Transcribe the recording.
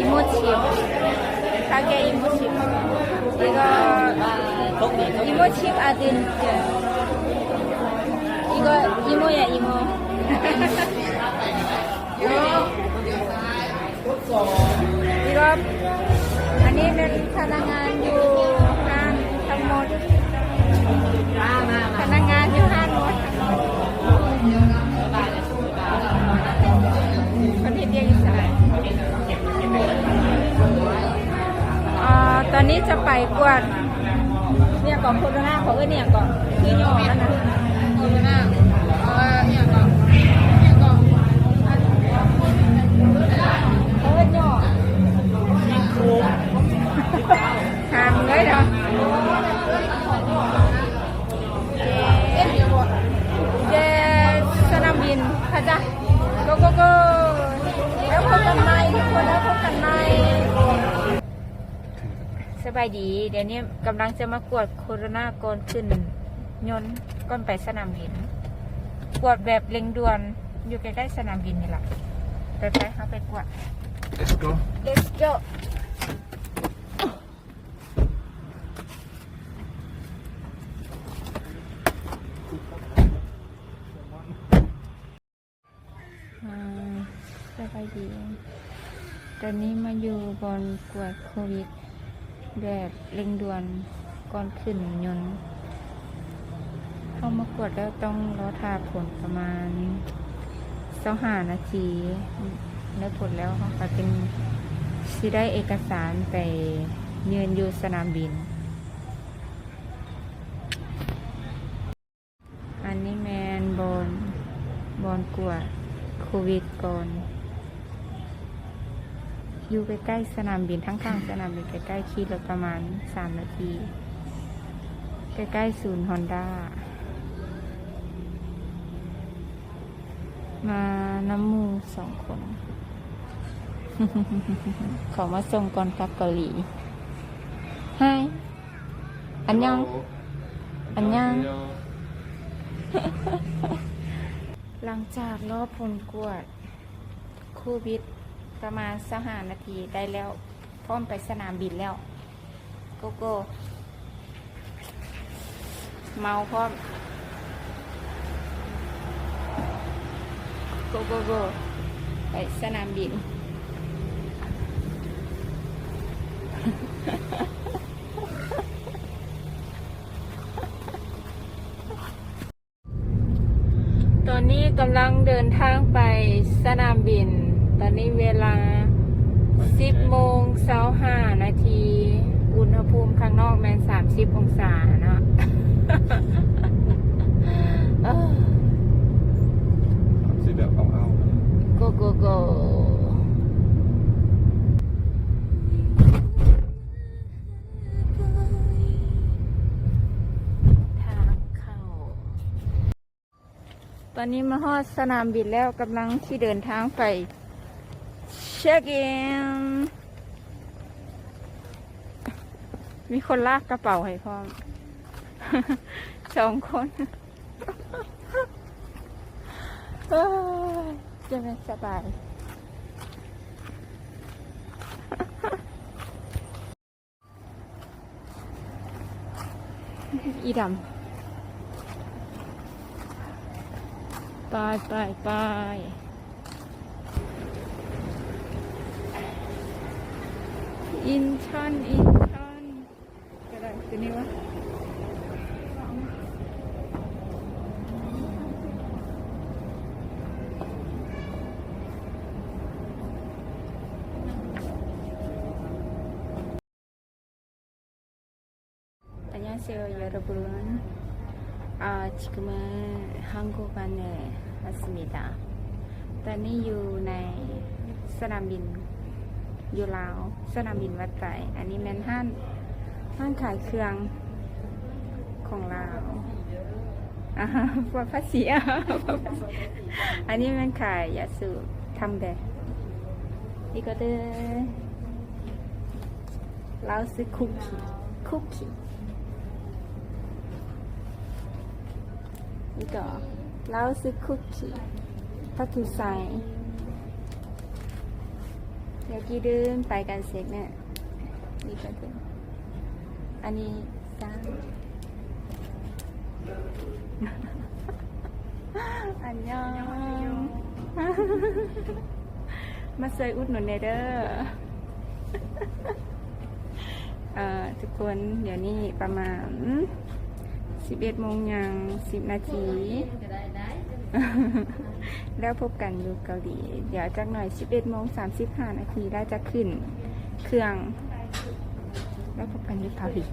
이모치요. 가게 이모치. 이거 이모치 아들. 이거 이모야 이모. 이거 아니는 사랑한 요. กวนเนี่ยก่อนโคโรนาเขาก็เนี่ยก่อนที่ย่อแล้วนะโคโรนา สบายดี เดี๋ยวนี้กำลังจะมากวดโคโรนาก่อนขึ้น ยนต์ก่อนไปสนามบิน กวดแบบเร่งด่วนอยู่ใกล้ๆสนามบินนี่แหละไปไปเขาไปกวด Let's go. Let's go อ่าสบายดี ตอนนี้มาอยู่บอนกวดโควิด แบบเร่งด่วนก่อนขึ้นยนต์เข้ามากวดแล้วต้องรอทาผลประมาณสองหานาทีแล้วผลแล้วเขาก็เป็นสิได้เอกสารไปยืนอยู่สนามบิน อันนี้แมนบอลบอลกวดโควิดก่อน อยู่ใกล้ๆสนามบินทั้งข้างสนามบินใกล้ๆขี่รถประมาณสามนาที ใกล้ๆศูนย์ฮอนด้ามาน้ำมูสองคน ขอมาส่งก่อนกลับเกาหลีไฮอันยัง อันยัง หลังจากรอบผลกวดโควิด ประมาณสหานาทีได้แล้ว พร้อมไปสนามบินแล้วโกโก้เมาพร้อมโกโกโกไปสนามบิน ตอนนี้กำลังเดินทางไปสนามบิน ตอนนี้เวลา 10โมงเช้าห้านาที อุณหภูมิข้างนอกแมน30 องศาเนาะเอ้อสิแบบเอาเอา go go go ทางเข้าตอนนี้มาฮอดสนามบินแล้วกำลังที่เดินทางไป เช็คอินมีคนลากกระเป๋าให้พร้อมสองคนเจะไม่สบายอีดำไปไปไป 인천 인천. 그래 그니와 안녕하세요 여러분. 아, 지금은 한국 안에 왔습니다. 나는 유나의 사람인 อยู่ลาวสนามบินวัดใจอันนี้แมนฮั่นห้านขายเครื่องของลาวพวกภาษีอันนี้แมนขายยาสูบทำแบบนี่ก็เด้อลราซื้อคุกกี้คุกกี้นี่ก็ลราซื้อคุกกี้พัทุไซ ดี๋ยวกี่เดือนไปกันเสร็จเนี่ยนี่ก็ถึงอันนี้สามอันยองมาเซยอุดหนุนเนเดอร์เอ่อทุกคนเดี๋ยวนี้ประมาณ 11โมงยัง 10 นาที แล้วพบกันอยู่เกาหลี เดี๋ยวจากหน่อย 11โมง35 นาทีแล้วจะขึ้นเครื่อง แล้วพบกันที่เกาหลี